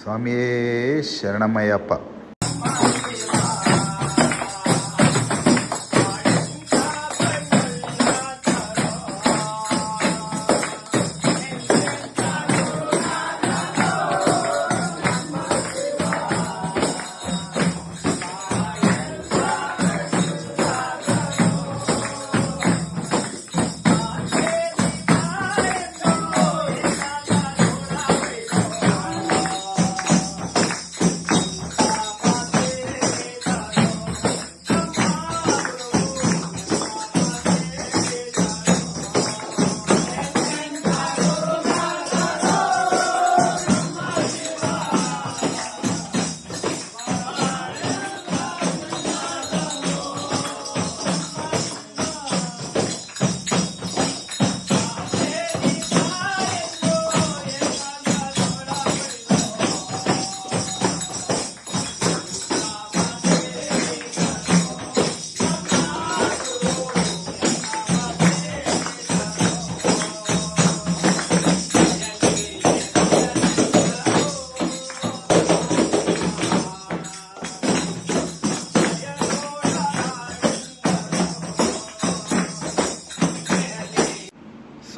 ಸ್ವಾಮಿಯೇ ಶರಣಮಯ್ಯಪ್ಪ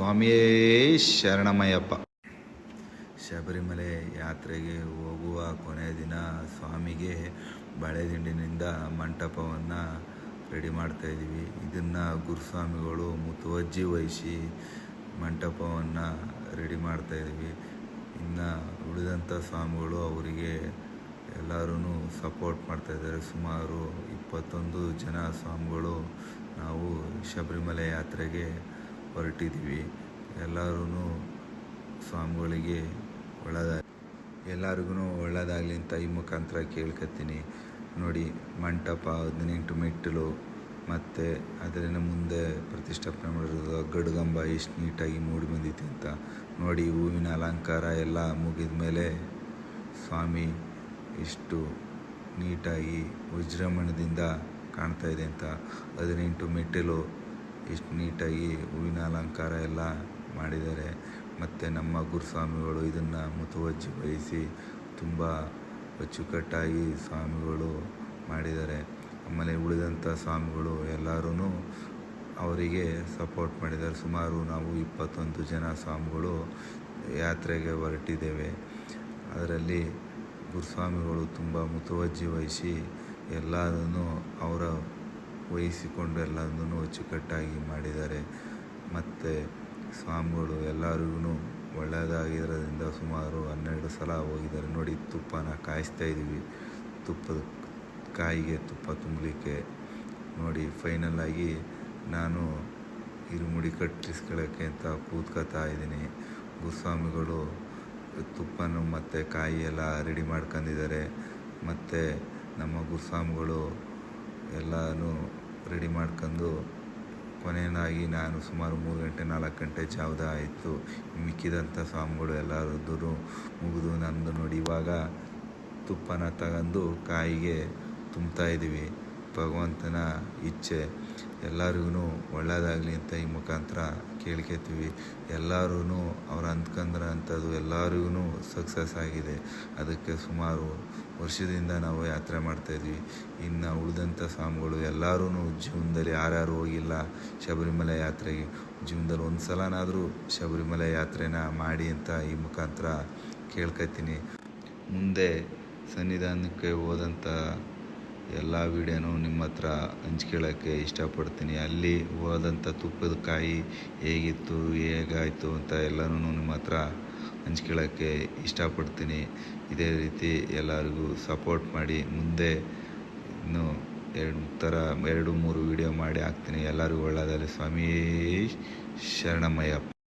ಸ್ವಾಮಿಯೇ ಶರಣಮಯ್ಯಪ್ಪ ಶಬರಿಮಲೆ ಯಾತ್ರೆಗೆ ಹೋಗುವ ಕೊನೆಯ ದಿನ ಸ್ವಾಮಿಗೆ ಬಾಳೆದಿಂಡಿನಿಂದ ಮಂಟಪವನ್ನು ರೆಡಿ ಮಾಡ್ತಾ ಇದ್ದೀವಿ. ಇದನ್ನು ಗುರುಸ್ವಾಮಿಗಳು ಮುತುವಜ್ಜಿ ವಹಿಸಿ ಮಂಟಪವನ್ನು ರೆಡಿ ಮಾಡ್ತಾ ಇದ್ದೀವಿ. ಇನ್ನು ಉಳಿದಂಥ ಸ್ವಾಮಿಗಳು ಅವರಿಗೆ ಎಲ್ಲರೂ ಸಪೋರ್ಟ್ ಮಾಡ್ತಾ ಇದ್ದಾರೆ. ಸುಮಾರು ಇಪ್ಪತ್ತೊಂದು ಜನ ಸ್ವಾಮಿಗಳು ನಾವು ಶಬರಿಮಲೆ ಯಾತ್ರೆಗೆ ಹೊರಟಿದ್ದೀವಿ. ಎಲ್ಲರೂ ಸ್ವಾಮಿಗಳಿಗೆ ಒಳ್ಳೆದ ಎಲ್ಲರಿಗೂ ಒಳ್ಳೆಯದಾಗಲಿ ಅಂತ ಈ ಮುಖಾಂತರ ಕೇಳ್ಕತ್ತೀನಿ ನೋಡಿ, ಮಂಟಪ, ಹದಿನೆಂಟು ಮೆಟ್ಟಿಲು, ಮತ್ತು ಅದರಿಂದ ಮುಂದೆ ಪ್ರತಿಷ್ಠಾಪನೆ ಮಾಡಿರೋದು ಗಡುಗಂಬ, ಎಷ್ಟು ನೀಟಾಗಿ ಮೂಡಿ ಬಂದಿತ್ತು ಅಂತ. ನೋಡಿ, ಹೂವಿನ ಅಲಂಕಾರ ಎಲ್ಲ ಮುಗಿದ ಮೇಲೆ ಸ್ವಾಮಿ ಇಷ್ಟು ನೀಟಾಗಿ ವಿಜೃಂಭಣೆಯಿಂದ ಕಾಣ್ತಾ ಇದೆ ಅಂತ. ಹದಿನೆಂಟು ಮೆಟ್ಟಿಲು ಎಷ್ಟು ನೀಟಾಗಿ ಹೂವಿನ ಅಲಂಕಾರ ಎಲ್ಲ ಮಾಡಿದ್ದಾರೆ. ಮತ್ತು ನಮ್ಮ ಗುರುಸ್ವಾಮಿಗಳು ಇದನ್ನು ಮುತುವಜ್ಜಿ ವಹಿಸಿ ತುಂಬ ಅಚ್ಚುಕಟ್ಟಾಗಿ ಸ್ವಾಮಿಗಳು ಮಾಡಿದ್ದಾರೆ. ಆಮೇಲೆ ಉಳಿದಂಥ ಸ್ವಾಮಿಗಳು ಎಲ್ಲರೂ ಅವರಿಗೆ ಸಪೋರ್ಟ್ ಮಾಡಿದ್ದಾರೆ. ಸುಮಾರು ನಾವು ಇಪ್ಪತ್ತೊಂದು ಜನ ಸ್ವಾಮಿಗಳು ಯಾತ್ರೆಗೆ ಹೊರಟಿದ್ದೇವೆ. ಅದರಲ್ಲಿ ಗುರುಸ್ವಾಮಿಗಳು ತುಂಬ ಮುತುವಜ್ಜಿ ವಹಿಸಿ ಎಲ್ಲರೂ ಅವರ ವಹಿಸಿಕೊಂಡು ಎಲ್ಲದನ್ನು ಅಚ್ಚುಕಟ್ಟಾಗಿ ಮಾಡಿದ್ದಾರೆ. ಮತ್ತು ಸ್ವಾಮಿಗಳು ಎಲ್ಲರಿಗೂ ಒಳ್ಳೆಯದಾಗಿರೋದ್ರಿಂದ ಸುಮಾರು ಹನ್ನೆರಡು ಸಲ ಹೋಗಿದ್ದಾರೆ. ನೋಡಿ, ತುಪ್ಪನ ಕಾಯಿಸ್ತಾ ಇದ್ದೀವಿ. ತುಪ್ಪದ ಕಾಯಿಗೆ ತುಪ್ಪ ತುಂಬಲಿಕ್ಕೆ. ನೋಡಿ, ಫೈನಲ್ಲಾಗಿ ನಾನು ಇರುಮುಡಿ ಕಟ್ಟಿಸ್ಕೊಳ್ಳೋಕ್ಕೆ ಅಂತ ಕೂತ್ಕೋತಾ ಇದ್ದೀನಿ. ಗುಸ್ವಾಮಿಗಳು ತುಪ್ಪನ ಮತ್ತು ಕಾಯಿ ಎಲ್ಲ ರೆಡಿ ಮಾಡ್ಕೊಂಡಿದ್ದಾರೆ. ಮತ್ತು ನಮ್ಮ ಗುರುಸ್ವಾಮಿಗಳು ಎಲ್ಲನೂ ರೆಡಿ ಮಾಡ್ಕೊಂಡು ಕೊನೆಯದಾಗಿ ನಾನು ಸುಮಾರು ಮೂರು ಗಂಟೆ, ನಾಲ್ಕು ಗಂಟೆ ಜಾವದ ಆಯಿತು. ಮಿಕ್ಕಿದಂಥ ಸ್ವಾಮಿಗಳು ಎಲ್ಲರದ್ದು ಮುಗಿದು ನಂದು ನೋಡಿ ಇವಾಗ ತುಪ್ಪನ ತಗೊಂಡು ಕಾಯಿಗೆ ತುಂಬ್ತಾ ಇದ್ದೀವಿ. ಭಗವಂತನ ಇಚ್ಛೆ. ಎಲ್ಲರಿಗೂ ಒಳ್ಳೆಯದಾಗಲಿ ಅಂತ ಈ ಮುಖಾಂತರ ಕೇಳ್ಕೊತೀವಿ. ಎಲ್ಲರೂ ಅವ್ರು ಅಂದ್ಕೊಂಡ್ರ ಅಂಥದ್ದು ಎಲ್ಲರಿಗೂ ಸಕ್ಸಸ್ ಆಗಿದೆ. ಅದಕ್ಕೆ ಸುಮಾರು ವರ್ಷದಿಂದ ನಾವು ಯಾತ್ರೆ ಮಾಡ್ತಾಯಿದ್ವಿ. ಇನ್ನು ಉಳಿದಂಥ ಸ್ವಾಮಿಗಳು ಎಲ್ಲರೂ ಜೀವನದಲ್ಲಿ ಯಾರ್ಯಾರು ಹೋಗಿಲ್ಲ ಶಬರಿಮಲೆ ಯಾತ್ರೆಗೆ, ಜೀವನದಲ್ಲಿ ಒಂದು ಸಲನಾದರೂ ಶಬರಿಮಲೆ ಯಾತ್ರೆನ ಮಾಡಿ ಅಂತ ಈ ಮುಖಾಂತರ ಕೇಳ್ಕೊತೀನಿ. ಮುಂದೆ ಸನ್ನಿಧಾನಕ್ಕೆ ಹೋದಂಥ ಎಲ್ಲ ವೀಡಿಯೋನೂ ನಿಮ್ಮ ಹತ್ರ ಹಂಚ್ಕೊಳ್ಳೋಕ್ಕೆ ಇಷ್ಟಪಡ್ತೀನಿ. ಅಲ್ಲಿ ಹೋದಂಥ ತುಪ್ಪದ ಕಾಯಿ ಹೇಗಿತ್ತು, ಹೇಗಾಯಿತು ಅಂತ ಎಲ್ಲನೂ ನಿಮ್ಮ ಹತ್ರ ಹಂಚ್ಕೊಳ್ಳೋಕ್ಕೆ ಇಷ್ಟಪಡ್ತೀನಿ. ಇದೇ ರೀತಿ ಎಲ್ಲರಿಗೂ ಸಪೋರ್ಟ್ ಮಾಡಿ, ಮುಂದೆ ಇನ್ನೂ ಎರಡು ಥರ ಎರಡು ಮೂರು ವಿಡಿಯೋ ಮಾಡಿ ಹಾಕ್ತೀನಿ. ಎಲ್ಲರಿಗೂ ಒಳ್ಳೆಯದಾಗಲಿ. ಸ್ವಾಮಿ ಶರಣಮಯ್ಯಪ್ಪ